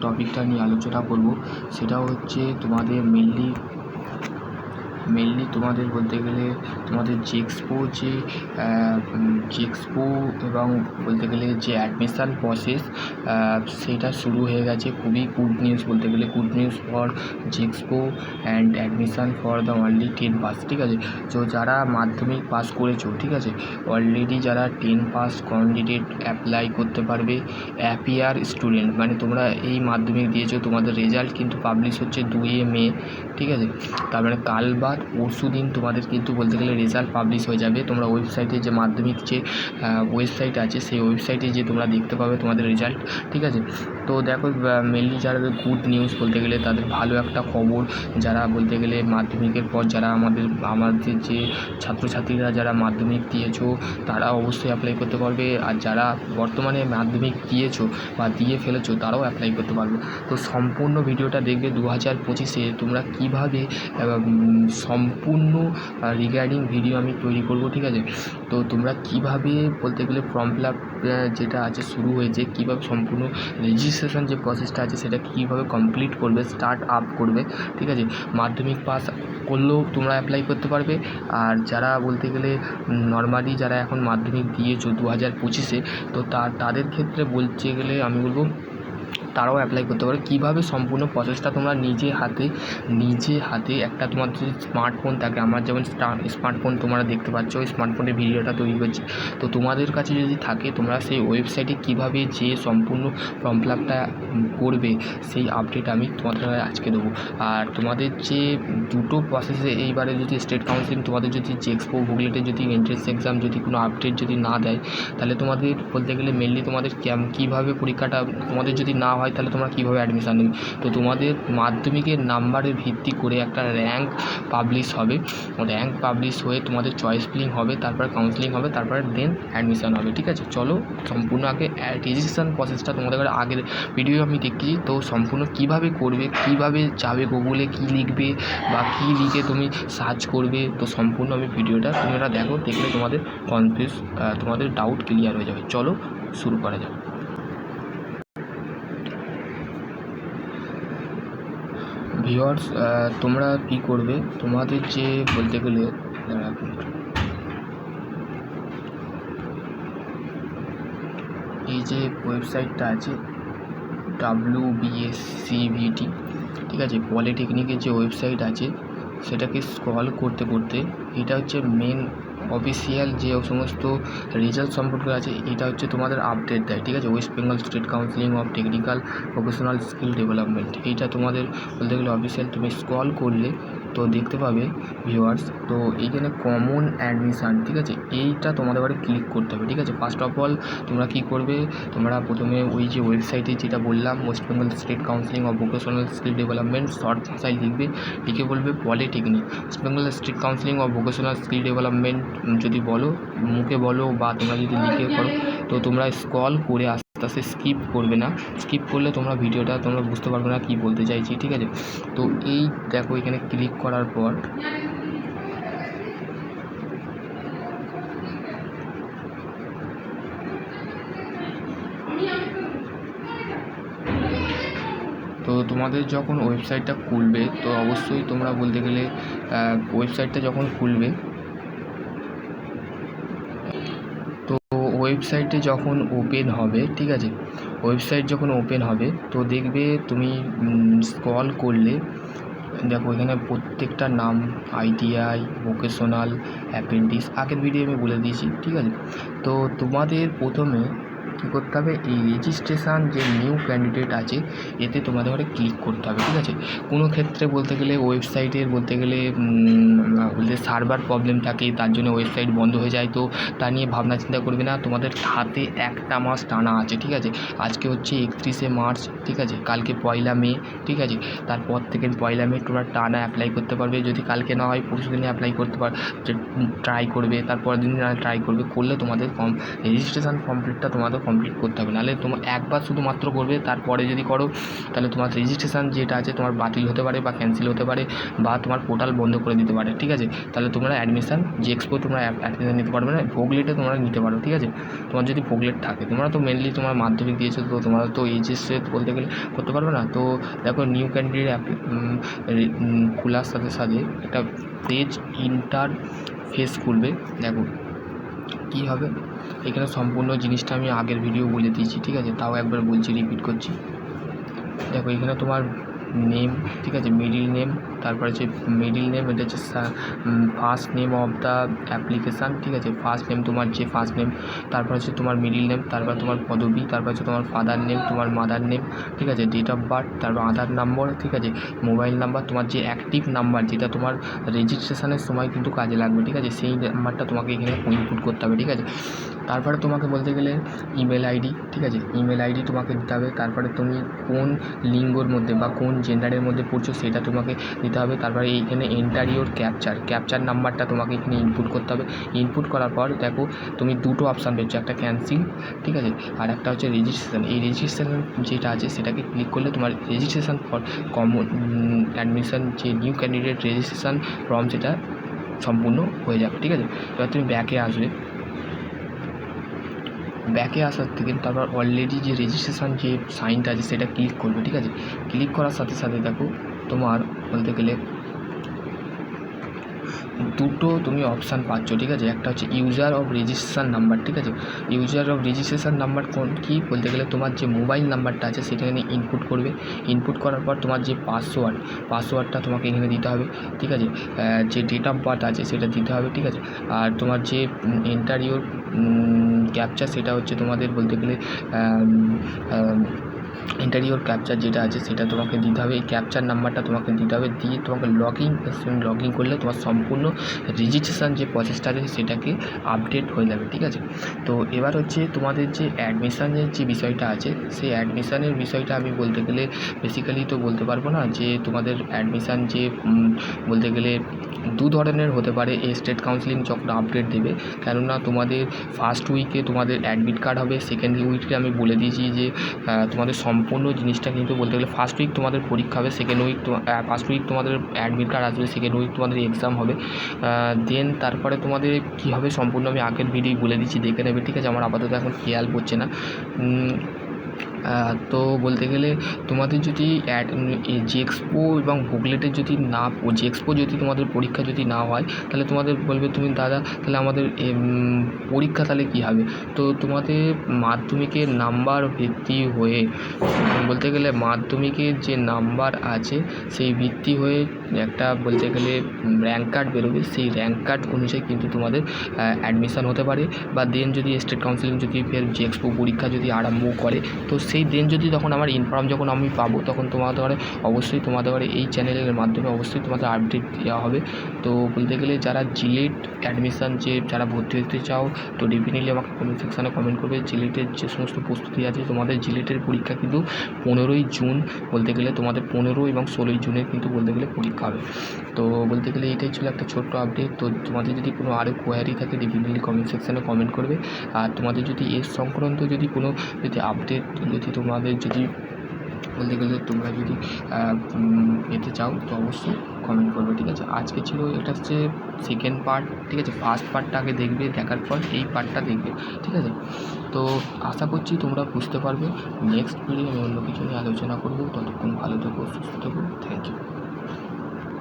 টপিকটা নিয়ে আলোচনা করব। সেটা হচ্ছে তোমাদের মেনলি মেনলি তোমাদের বলতে গেলে তোমাদের জেক্সপো যে জেক্সপো এবং বলতে গেলে যে অ্যাডমিশান প্রসেস সেটা শুরু হয়ে গেছে খুবই গুড নিউজ বলতে গেলে good news for JEXPO and admission for the only ten pass ঠিক আছে? তো যারা মাধ্যমিক পাস করেছ, ঠিক আছে? অলরেডি যারা টেন পাস ক্যান্ডিডেট অ্যাপ্লাই করতে পারবে অ্যাপিয়ার স্টুডেন্ট মানে তোমরা এই মাধ্যমিক দিয়েছ, তোমাদের রেজাল্ট কিন্তু পাবলিশ হচ্ছে দুইয়ে মে ঠিক আছে? তারপরে কাল বাদ পরশু দিন তোমাদের কিন্তু বলতে গেলে রেজাল্ট পাবলিশ হয়ে যাবে। তোমরা ওয়েবসাইটে যে মাধ্যমিক যে ওয়েবসাইট আছে, সেই ওয়েবসাইটে যে তোমরা দেখতে পাবে তোমাদের রেজাল্ট ঠিক আছে? তো দেখো মেনলি যারা গুড নিউজ বলতে গেলে তাদের ভালো একটা খবর, যারা বলতে গেলে মাধ্যমিকের পর যারা আমাদের আমাদের যে ছাত্রছাত্রীরা যারা মাধ্যমিক দিয়েছ, তারা অবশ্যই অ্যাপ্লাই করতে পারবে। আর যারা বর্তমানে মাধ্যমিক দিয়েছ বা দিয়ে ফেলেছো, তারাও অ্যাপ্লাই করতে পারবে। তো সম্পূর্ণ ভিডিওটা দেখবে দু হাজার পঁচিশে। তোমরা কীভাবে সম্পূর্ণ রিগার্ডিং ভিডিও আমি তৈরি করব, ঠিক আছে? তো তোমরা কীভাবে বলতে গেলে ফর্ম ফিল আপ যেটা আছে, শুরু হয়েছে, কীভাবে সম্পূর্ণ রেজিস্ট্রেশন যে প্রসেসটা আছে, সেটা কীভাবে কমপ্লিট করবে স্টার্ট আপ করবে, ঠিক আছে? মাধ্যমিক পাস করলেও তোমরা অ্যাপ্লাই করতে পারবে। আর যারা বলতে গেলে নর্মালি যারা এখন মাধ্যমিক দিয়েছ দু হাজার পঁচিশে তো, তাদের ক্ষেত্রে বলতে গেলে আমি বলব তারাও অ্যাপ্লাই করতে পারো। কীভাবে সম্পূর্ণ প্রসেসটা তোমরা নিজে হাতে নিজে হাতে একটা তোমার যদি স্মার্টফোন থাকে, আমার যেমন স্মার্টফোন তোমরা দেখতে পাচ্ছ, ওই স্মার্টফোনের ভিডিওটা তৈরি করছি। তো তোমাদের কাছে যদি থাকে, তোমরা সেই ওয়েবসাইটে কীভাবে যে সম্পূর্ণ ফর্ম ফিল আপটা করবে, সেই আপডেট আমি তোমাদের আজকে দেবো। আর তোমাদের যে দুটো প্রসেসে এইবারে যদি স্টেট কাউন্সিলিং তোমাদের যদি যে এক্সপো ভুগলেটে যদি এন্ট্রেন্স এক্সাম যদি কোনো আপডেট যদি না দেয়, তাহলে তোমাদের বলতে গেলে মেনলি তোমাদের ক্যাম, কীভাবে পরীক্ষাটা তোমাদের যদি না হয়, তাহলে তোমরা কীভাবে অ্যাডমিশান নেবে? তো তোমাদের মাধ্যমিকের নাম্বারের ভিত্তি করে একটা র্যাঙ্ক পাবলিশ হবে। র্যাঙ্ক পাবলিশ হয়ে তোমাদের চয়েস ফিলিং হবে, তারপরে কাউন্সিলিং হবে, তারপরে দেন অ্যাডমিশান হবে, ঠিক আছে? চলো, সম্পূর্ণ আগে রেজিস্ট্রেশন প্রসেসটা তোমাদের আগের ভিডিও আমি দেখেছি তো সম্পূর্ণ কীভাবে করবে, কীভাবে যাবে গুগলে কী লিখবে বা কী লিখে তুমি সার্চ করবে, তো সম্পূর্ণ আমি ভিডিওটা তোমরা দেখো, দেখলে তোমাদের কনফিউজ তোমাদের ডাউট ক্লিয়ার হয়ে যাবে। চলো, শুরু করা যাক। ভিওয়ার্স তোমরা কী করবে? তোমাদের যে বলতে গেলে এই যে ওয়েবসাইটটা আছে ডাব্লিউ বিএসসিভিটি ঠিক আছে? পলিটেকনিকের যে ওয়েবসাইট আছে, সেটাকে স্ক্রল করতে করতে, এটা হচ্ছে মেন অফিসিয়াল যে সমস্ত রেজাল্ট সম্পর্কে আছে, এটা হচ্ছে তোমাদের আপডেট দেয়, ঠিক আছে? West Bengal state counselling of technical professional skill development এইটা তোমাদের বলতে গেলে অফিসিয়াল তুমি স্ক্রল করলে তো দেখতে পাবে ভিউয়ার্স তো এইখানে কমন অ্যাডমিশান ঠিক আছে? এইটা তোমাদের বাড়ি ক্লিক করতে হবে, ঠিক আছে? ফার্স্ট অফ অল তোমরা কী করবে? তোমরা প্রথমে ওই যে ওয়েবসাইটে যেটা বললাম West Bengal state counselling of vocational skill development short ভাষায় লিখবে, লিখে বলবে polytechnic West Bengal state counselling of vocational skill development যদি বলো, মুখে বলো বা তোমরা যদি লিখে করো তো তোমরা স্কল করে আস্তে সে স্কিপ করবে না। স্কিপ করলে তোমরা ভিডিওটা, তোমরা বুঝতে পারবে না কী বলতে চাইছি, ঠিক আছে? তো এই দেখো এখানে ক্লিক করার পর তো তোমাদের যখন ওয়েবসাইটটা খুলবে, তো অবশ্যই তোমরা বলতে গেলে ওয়েবসাইটটা যখন খুলবে তো ওয়েবসাইটে যখন ওপেন হবে, ঠিক আছে? ওয়েবসাইট যখন ওপেন হবে, তো দেখবে তুমি স্ক্রল করলে, দেখো এখানে প্রত্যেকটা নাম আইটিআই ভোকেশনাল অ্যাপেন্ডিক্স আগের ভিডিও আমি বলে দিয়েছি, ঠিক আছে? তো তোমাদের প্রথমে কী করতে হবে। এই রেজিস্ট্রেশান যে নিউ ক্যান্ডিডেট আছে, এতে তোমাদের ঘরে ক্লিক করতে হবে, ঠিক আছে? কোনো ক্ষেত্রে বলতে গেলে ওয়েবসাইটের বলতে গেলে বলতে সার্ভার প্রবলেম থাকে, তার জন্য ওয়েবসাইট বন্ধ হয়ে যায়, তো তা নিয়ে ভাবনা চিন্তা করবে না। তোমাদের হাতে একটা মাস টানা আছে, ঠিক আছে? আজকে হচ্ছে একত্রিশে মার্চ, ঠিক আছে? কালকে পয়লা মে, ঠিক আছে? তারপর থেকে পয়লা মে তোমরা টানা অ্যাপ্লাই করতে পারবে। যদি কালকে না হয়, পরশু দিনে অ্যাপ্লাই করতে পার ট্রাই করবে তারপর দিন ট্রাই করবে, করলে তোমাদের ফর্ম রেজিস্ট্রেশন কমপ্লিটটা তোমাদের কমপ্লিট করতে হবে। নাহলে তোমার একবার শুধুমাত্র করবে, তারপরে যদি করো, তাহলে তোমার রেজিস্ট্রেশন যেটা আছে তোমার বাতিল হতে পারে বা ক্যান্সেল হতে পারে বা তোমার পোর্টাল বন্ধ করে দিতে পারে, ঠিক আছে? তাহলে তোমরা অ্যাডমিশান যে এক্সপো তোমরা অ্যাডমিশান নিতে পারবে না ভোগলেটে তোমরা নিতে পারো, ঠিক আছে? তোমার যদি ভোগলেট থাকে, তোমরা তো মেনলি তোমার মাধ্যমিক দিয়েছ, তো তোমরা তো এইচএসে বলতে গেলে করতে পারবে না? তো দেখো নিউ ক্যান্ডিডেট খোলার সাথে সাথে একটা পেজ ইন্টার ফেস খুলবে দেখো। কী হবে? এখানে সম্পূর্ণ জিনিসটা আমি আগের ভিডিও বলে দিয়েছি, ঠিক আছে? তাও একবার বলছি রিপিট করছি। দেখো, এখানে তোমার নেম ঠিক আছে? মিডিল নেম তারপর হচ্ছে মিডিল নেম এটা হচ্ছে first name of the application ঠিক আছে? ফার্স্ট নেম তোমার যে ফার্স্ট নেম তারপর হচ্ছে তোমার মিডিল নেম তারপর তোমার পদবী, তারপর হচ্ছে তোমার ফাদার নেম তোমার মাদার নেম ঠিক আছে? ডেট অফ বার্থ তারপর আধার নম্বর ঠিক আছে? মোবাইল নাম্বার তোমার যে অ্যাক্টিভ নাম্বার যেটা তোমার রেজিস্ট্রেশনের সময় কিন্তু কাজে লাগবে, ঠিক আছে? সেই নাম্বারটা তোমাকে এখানে ইনপুট করতে হবে, ঠিক আছে? তারপরে তোমাকে বলতে গেলে ইমেল আইডি ঠিক আছে? ইমেল আইডি তোমাকে দিতে হবে, তারপরে তুমি কোন লিঙ্গর মধ্যে বা কোন জেন্ডারের মধ্যে পড়ছো, সেটা তোমাকে দিতে হবে। তারপরে এইখানে এন্টার ইওর ক্যাপচার ক্যাপচার নাম্বারটা তোমাকে এখানে ইনপুট করতে হবে। ইনপুট করার পর দেখো, তুমি দুটো অপশান পেয়েছ। একটা ক্যান্সেল ঠিক আছে? আর একটা হচ্ছে রেজিস্ট্রেশন এই রেজিস্ট্রেশন যেটা আছে, সেটাকে ক্লিক করলে তোমার রেজিস্ট্রেশন ফর কমন অ্যাডমিশন যে নিউ ক্যান্ডিডেট রেজিস্ট্রেশন ফর্ম সেটা সম্পূর্ণ হয়ে যাবে, ঠিক আছে? এবার তুমি ব্যাকে আসবে। ব্যাকে আসার থেকে তারপর অলরেডি যে রেজিস্ট্রেশন যে সাইনটা আছে, সেটা ক্লিক করবে, ঠিক আছে? ক্লিক করার সাথে সাথে দেখো তোমার বলতে গেলে দুটো তুমি অপশান পাচ্ছ, ঠিক আছে? একটা হচ্ছে ইউজার অফ রেজিস্ট্রেশন নাম্বার ঠিক আছে? ইউজার অফ রেজিস্ট্রেশন নাম্বার কোন কী? বলতে গেলে তোমার যে মোবাইল নাম্বারটা আছে, সেটা এখানে ইনপুট করবে। ইনপুট করার পর তোমার যে পাসওয়ার্ড পাসওয়ার্ডটা তোমাকে এখানে দিতে হবে, ঠিক আছে? যে ডেট অফ বার্থ আছে, সেটা দিতে হবে, ঠিক আছে? আর তোমার যে এন্টার ইউর ক্যাপচার সেটা হচ্ছে তোমাদের বলতে গেলে ইন্টারিওর ক্যাপচার যেটা আছে সেটা তোমাকে দিতে হবে। এই ক্যাপচার নাম্বারটা তোমাকে দিতে হবে। দিয়ে তোমাকে লগ ইন লগ ইন করলে তোমার সম্পূর্ণ রেজিস্ট্রেশন যে প্রসেসটা আছে সেটাকে আপডেট হয়ে যাবে, ঠিক আছে? তো এবার হচ্ছে তোমাদের যে অ্যাডমিশানের যে বিষয়টা আছে, সেই অ্যাডমিশানের বিষয়টা আমি বলতে গেলে বেসিক্যালি তো বলতে পারব না যে তোমাদের অ্যাডমিশান যে বলতে গেলে দু ধরনের হতে পারে। এই স্টেট কাউন্সিলিং যখন আপডেট দেবে, কেননা তোমাদের ফার্স্ট উইকে তোমাদের অ্যাডমিট কার্ড হবে। সেকেন্ড উইকে আমি বলে দিয়েছি যে তোমাদের সম্পূর্ণ জিনিসটা কিন্তু বলতে গেলে ফার্স্ট উইক তোমাদের পরীক্ষা হবে সেকেন্ড উইক ফার্স্ট উইক তোমাদের অ্যাডমিট কার্ড আসবে সেকেন্ড উইক তোমাদের এক্সাম হবে। দেন তারপরে তোমাদের কী হবে সম্পূর্ণ আমি আগের ভিডিও বলে দিচ্ছি, দেখে নেবে, ঠিক আছে? আমার আপাতত এখন খেয়াল পড়ছে না। তো বলতে গেলে তোমাদের যদি অ্যাড জি এক্সপো এবং বুকলেটের যদি না জি এক্সপো যদি তোমাদের পরীক্ষা যদি না হয়, তাহলে তোমাদের বলবে তুমি, দাদা, তাহলে আমাদের পরীক্ষা তাহলে কী হবে? তো তোমাদের মাধ্যমিকের নাম্বার ভিত্তি হয়ে, বলতে গেলে মাধ্যমিকের যে নাম্বার আছে, সেই ভিত্তি হয়ে একটা, বলতে গেলে র্যাঙ্ক কার্ড বেরোবে। সেই র্যাঙ্ক কার্ড অনুযায়ী কিন্তু তোমাদের অ্যাডমিশান হতে পারে। বা দেন যদি স্টেট কাউন্সিলিং যদি ফের জি এক্সপো পরীক্ষা যদি আরম্ভ করে, তো সেই দেন যদি তখন আমার ইনফর্ম যখন আমি পাবো, তখন তোমাদের অবশ্যই তোমাদের এই চ্যানেলের মাধ্যমে অবশ্যই তোমাদের আপডেট দেওয়া হবে। তো বলতে গেলে যারা জিলেট অ্যাডমিশান যে যারা ভর্তি হতে চাও, তো ডেফিনেটলি আমাকে কমেন্ট সেকশানে কমেন্ট করবে। জিলেটের যে সমস্ত প্রস্তুতি আছে, তোমাদের জিলেটের পরীক্ষা কিন্তু পনেরোই জুন, বলতে গেলে তোমাদের পনেরো এবং ষোলোই জুনে কিন্তু বলতে গেলে পরীক্ষা হবে। তো বলতে গেলে এটাই ছিল একটা ছোট্ট আপডেট তো তোমাদের যদি কোনো আরও কোয়ারি থাকে ডেফিনেটলি কমেন্ট সেকশানে কমেন্ট করবে। আর তোমাদের যদি এর সংক্রান্ত যদি কোনো যদি আপডেট যদি তোমাদের যদি বলতে গেলে তোমরা যদি পেতে চাও, তো অবশ্যই কমেন্ট করবে, ঠিক আছে? আজকে ছিল এটা হচ্ছে সেকেন্ড পার্ট ঠিক আছে? ফার্স্ট পার্টটা আগে দেখবে, দেখার পর এই পার্টটা দেখবে, ঠিক আছে? তো আশা করছি তোমরা বুঝতে পারবে। নেক্সট ভিডিও আমি অন্য কিছু নিয়ে আলোচনা করব। ততক্ষণ ভালো থেকো, সুস্থ থেকো। Thank you